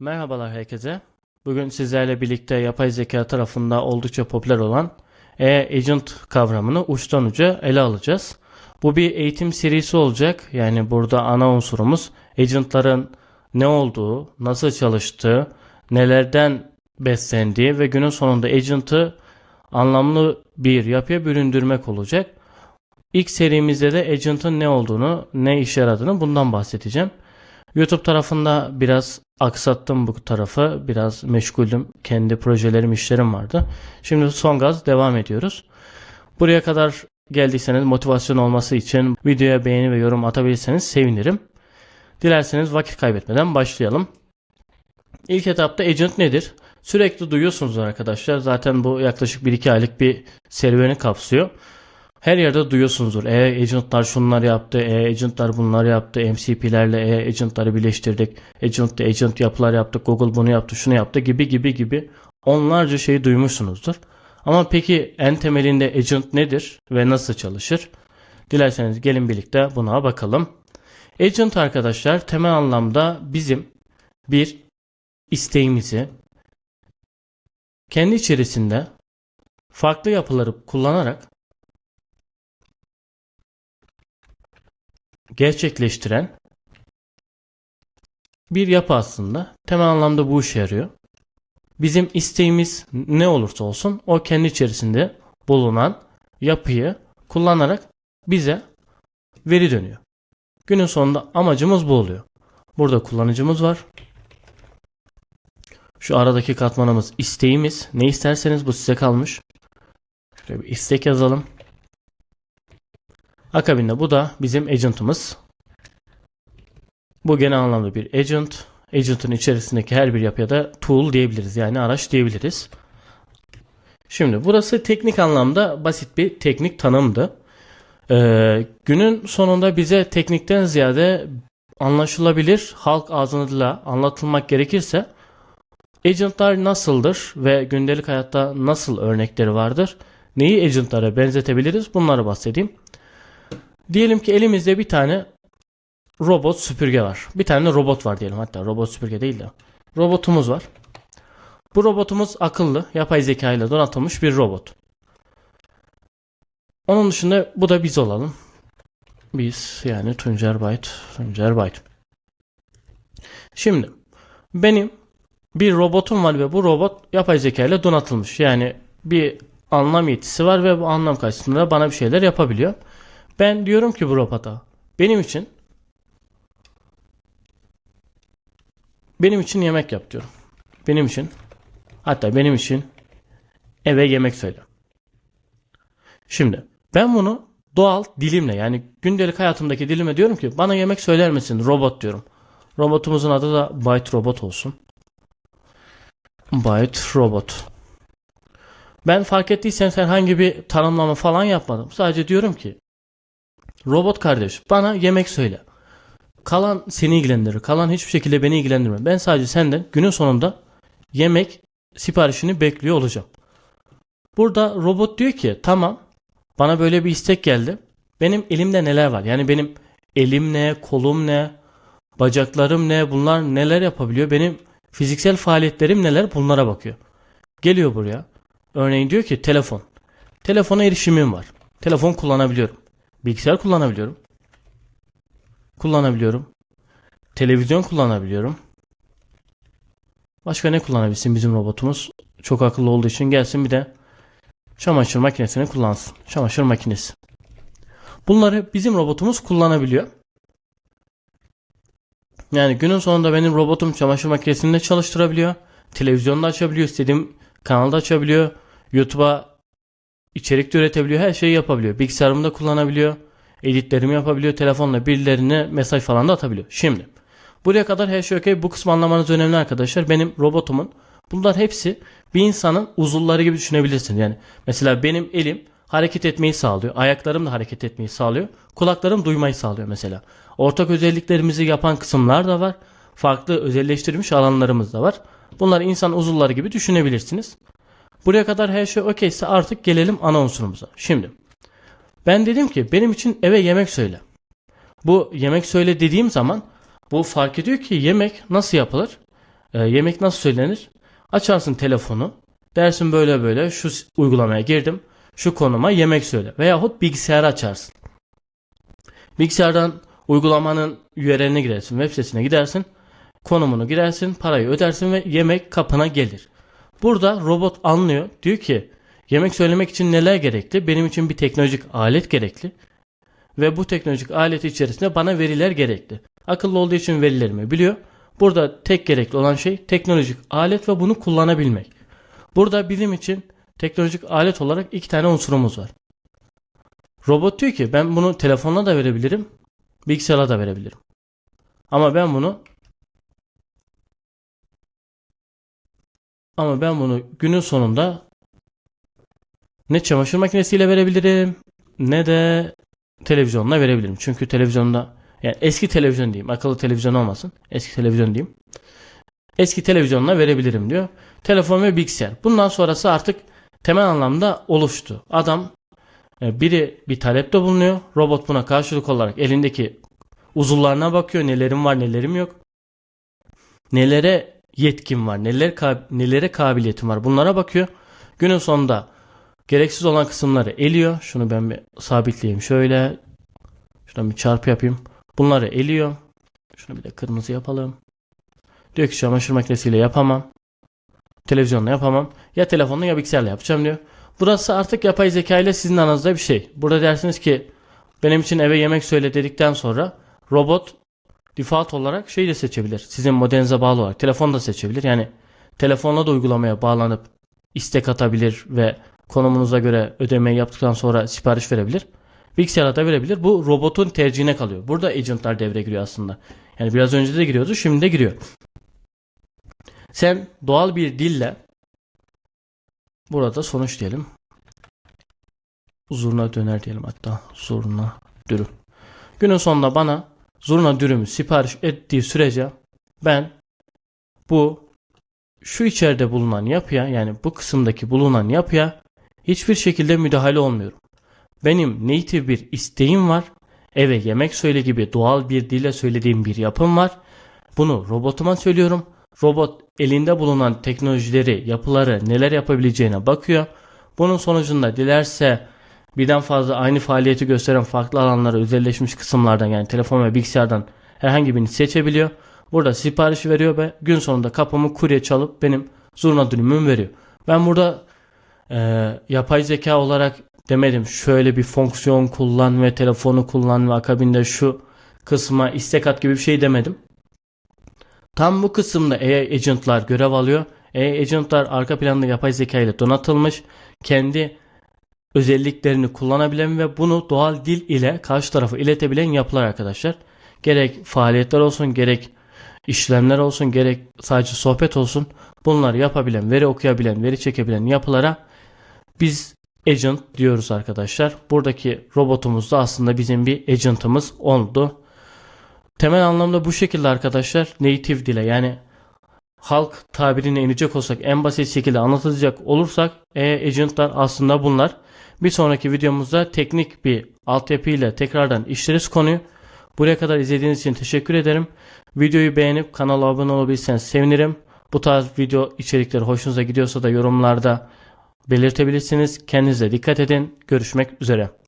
Merhabalar herkese. Bugün sizlerle birlikte yapay zeka tarafında oldukça popüler olan e-agent kavramını uçtan uca ele alacağız. Bu bir eğitim serisi olacak. Yani burada ana unsurumuz agentların ne olduğu, nasıl çalıştığı, nelerden beslendiği ve günün sonunda agent'ı anlamlı bir yapıya büründürmek olacak. İlk serimizde de agent'ın ne olduğunu, ne işe yaradığını bundan bahsedeceğim. YouTube tarafında biraz aksattım bu tarafı. Biraz meşguldüm. Kendi projelerim, işlerim vardı. Şimdi son gaz devam ediyoruz. Buraya kadar geldiyseniz motivasyon olması için videoya beğeni ve yorum atabilirseniz sevinirim. Dilerseniz vakit kaybetmeden başlayalım. İlk etapta agent nedir? Sürekli duyuyorsunuz arkadaşlar. Zaten bu yaklaşık 1-2 aylık bir serüveni kapsıyor. Her yerde duyuyorsunuzdur. E-agentlar şunlar yaptı, e-agentlar bunlar yaptı, MCP'lerle e-agentları birleştirdik, agent agent yapılar yaptık, Google bunu yaptı, şunu yaptı gibi gibi gibi onlarca şeyi duymuşsunuzdur. Ama peki en temelinde agent nedir ve nasıl çalışır? Dilerseniz gelin birlikte buna bakalım. Agent arkadaşlar temel anlamda bizim bir isteğimizi kendi içerisinde farklı yapıları kullanarak gerçekleştiren bir yapı aslında. Temel anlamda bu işe yarıyor. Bizim isteğimiz ne olursa olsun o kendi içerisinde bulunan yapıyı kullanarak bize veri dönüyor. Günün sonunda amacımız bu oluyor. Burada kullanıcımız var. Şu aradaki katmanımız isteğimiz. Ne isterseniz bu size kalmış. Şöyle bir istek yazalım. Akabinde bu da bizim agent'ımız. Bu genel anlamda bir agent. Agent'ın içerisindeki her bir yapıya da tool diyebiliriz. Yani araç diyebiliriz. Şimdi burası teknik anlamda basit bir teknik tanımdı. Ee, günün sonunda bize teknikten ziyade anlaşılabilir halk ağzıyla anlatılmak gerekirse agentlar nasıldır ve gündelik hayatta nasıl örnekleri vardır? Neyi agentlara benzetebiliriz? Bunları bahsedeyim. Diyelim ki elimizde bir tane robot süpürge var. Bir tane robot var diyelim hatta robot süpürge değil de. Robotumuz var. Bu robotumuz akıllı, yapay zeka ile donatılmış bir robot. Onun dışında bu da biz olalım. Biz yani Tuncer Byte, Tuncer Byte. Şimdi benim bir robotum var ve bu robot yapay zeka ile donatılmış. Yani bir anlam yetisi var ve bu anlam karşısında bana bir şeyler yapabiliyor. Ben diyorum ki bu robota benim için benim için yemek yap diyorum. Benim için hatta benim için eve yemek söyle. Şimdi ben bunu doğal dilimle yani gündelik hayatımdaki dilime diyorum ki bana yemek söyler misin robot diyorum. Robotumuzun adı da Byte Robot olsun. Byte Robot. Ben fark ettiysen herhangi bir tanımlama falan yapmadım. Sadece diyorum ki Robot kardeş bana yemek söyle. Kalan seni ilgilendirir. Kalan hiçbir şekilde beni ilgilendirmez. Ben sadece senden günün sonunda yemek siparişini bekliyor olacağım. Burada robot diyor ki tamam bana böyle bir istek geldi. Benim elimde neler var? Yani benim elim ne, kolum ne, bacaklarım ne, bunlar neler yapabiliyor? Benim fiziksel faaliyetlerim neler? Bunlara bakıyor. Geliyor buraya. Örneğin diyor ki telefon. Telefona erişimim var. Telefon kullanabiliyorum. Bilgisayar kullanabiliyorum. Kullanabiliyorum. Televizyon kullanabiliyorum. Başka ne kullanabilsin bizim robotumuz? Çok akıllı olduğu için gelsin bir de çamaşır makinesini kullansın. Çamaşır makinesi. Bunları bizim robotumuz kullanabiliyor. Yani günün sonunda benim robotum çamaşır makinesini de çalıştırabiliyor. Televizyonda açabiliyor. istediğim kanalda açabiliyor. YouTube'a içerik de üretebiliyor. Her şeyi yapabiliyor. Bilgisayarımı da kullanabiliyor. Editlerimi yapabiliyor. Telefonla birilerine mesaj falan da atabiliyor. Şimdi buraya kadar her şey okey. Bu kısmı anlamanız önemli arkadaşlar. Benim robotumun bunlar hepsi bir insanın uzuvları gibi düşünebilirsiniz. Yani mesela benim elim hareket etmeyi sağlıyor. Ayaklarım da hareket etmeyi sağlıyor. Kulaklarım duymayı sağlıyor mesela. Ortak özelliklerimizi yapan kısımlar da var. Farklı özelleştirilmiş alanlarımız da var. Bunları insan uzuvları gibi düşünebilirsiniz. Buraya kadar her şey okeyse artık gelelim ana unsurumuza. Şimdi ben dedim ki benim için eve yemek söyle. Bu yemek söyle dediğim zaman bu fark ediyor ki yemek nasıl yapılır? e, yemek nasıl söylenir? Açarsın telefonu. Dersin böyle böyle şu uygulamaya girdim. Şu konuma yemek söyle. Veyahut bilgisayarı açarsın. Bilgisayardan uygulamanın URL'ine girersin. Web sitesine gidersin. Konumunu girersin. Parayı ödersin ve yemek kapına gelir. Burada robot anlıyor. Diyor ki yemek söylemek için neler gerekli? Benim için bir teknolojik alet gerekli. Ve bu teknolojik alet içerisinde bana veriler gerekli. Akıllı olduğu için verilerimi biliyor. Burada tek gerekli olan şey teknolojik alet ve bunu kullanabilmek. Burada bizim için teknolojik alet olarak iki tane unsurumuz var. Robot diyor ki ben bunu telefonla da verebilirim, bilgisayara da verebilirim. Ama ben bunu ama ben bunu günün sonunda ne çamaşır makinesiyle verebilirim ne de televizyonla verebilirim. Çünkü televizyonda yani eski televizyon diyeyim. Akıllı televizyon olmasın. Eski televizyon diyeyim. Eski televizyonla verebilirim diyor. Telefon ve bilgisayar. Bundan sonrası artık temel anlamda oluştu. Adam e, biri bir talepte bulunuyor. Robot buna karşılık olarak elindeki uzuvlarına bakıyor. Nelerim var nelerim yok. Nelere yetkim var. Neler nelere kabiliyetim var. Bunlara bakıyor. Günün sonunda gereksiz olan kısımları eliyor. Şunu ben bir sabitleyeyim. Şöyle şuradan bir çarpı yapayım. Bunları eliyor. Şunu bir de kırmızı yapalım. Diyor ki çamaşır makinesiyle yapamam. Televizyonla yapamam. Ya telefonla ya bilgisayarla yapacağım diyor. Burası artık yapay zeka ile sizin aranızda bir şey. Burada dersiniz ki benim için eve yemek söyle dedikten sonra robot default olarak şeyi de seçebilir. Sizin modelinize bağlı olarak telefon da seçebilir. Yani telefonla da uygulamaya bağlanıp istek atabilir ve konumunuza göre ödemeyi yaptıktan sonra sipariş verebilir. Bilgisayara da verebilir. Bu robotun tercihine kalıyor. Burada agentlar devreye giriyor aslında. Yani biraz önce de giriyordu, şimdi de giriyor. Sen doğal bir dille burada sonuç diyelim. Zurna döner diyelim hatta. Zurna dürüm. Günün sonunda bana zurna dürümü sipariş ettiği sürece ben bu şu içeride bulunan yapıya yani bu kısımdaki bulunan yapıya hiçbir şekilde müdahale olmuyorum. Benim native bir isteğim var. Eve yemek söyle gibi doğal bir dille söylediğim bir yapım var. Bunu robotuma söylüyorum. Robot elinde bulunan teknolojileri, yapıları neler yapabileceğine bakıyor. Bunun sonucunda dilerse birden fazla aynı faaliyeti gösteren farklı alanlara özelleşmiş kısımlardan yani telefon ve bilgisayardan herhangi birini seçebiliyor. Burada sipariş veriyor ve gün sonunda kapımı kurye çalıp benim zurna dürümümü veriyor. Ben burada e, yapay zeka olarak demedim şöyle bir fonksiyon kullan ve telefonu kullan ve akabinde şu kısma istek at gibi bir şey demedim. Tam bu kısımda AI agentlar görev alıyor. AI agentlar arka planda yapay zeka ile donatılmış. Kendi özelliklerini kullanabilen ve bunu doğal dil ile karşı tarafa iletebilen yapılar arkadaşlar. Gerek faaliyetler olsun, gerek işlemler olsun, gerek sadece sohbet olsun. Bunları yapabilen, veri okuyabilen, veri çekebilen yapılara biz agent diyoruz arkadaşlar. Buradaki robotumuz da aslında bizim bir agentımız oldu. Temel anlamda bu şekilde arkadaşlar native dile yani halk tabirine inecek olsak en basit şekilde anlatacak olursak e-agentlar aslında bunlar. Bir sonraki videomuzda teknik bir altyapı ile tekrardan işleriz konuyu. Buraya kadar izlediğiniz için teşekkür ederim. Videoyu beğenip kanala abone olabilirseniz sevinirim. Bu tarz video içerikleri hoşunuza gidiyorsa da yorumlarda belirtebilirsiniz. Kendinize dikkat edin. Görüşmek üzere.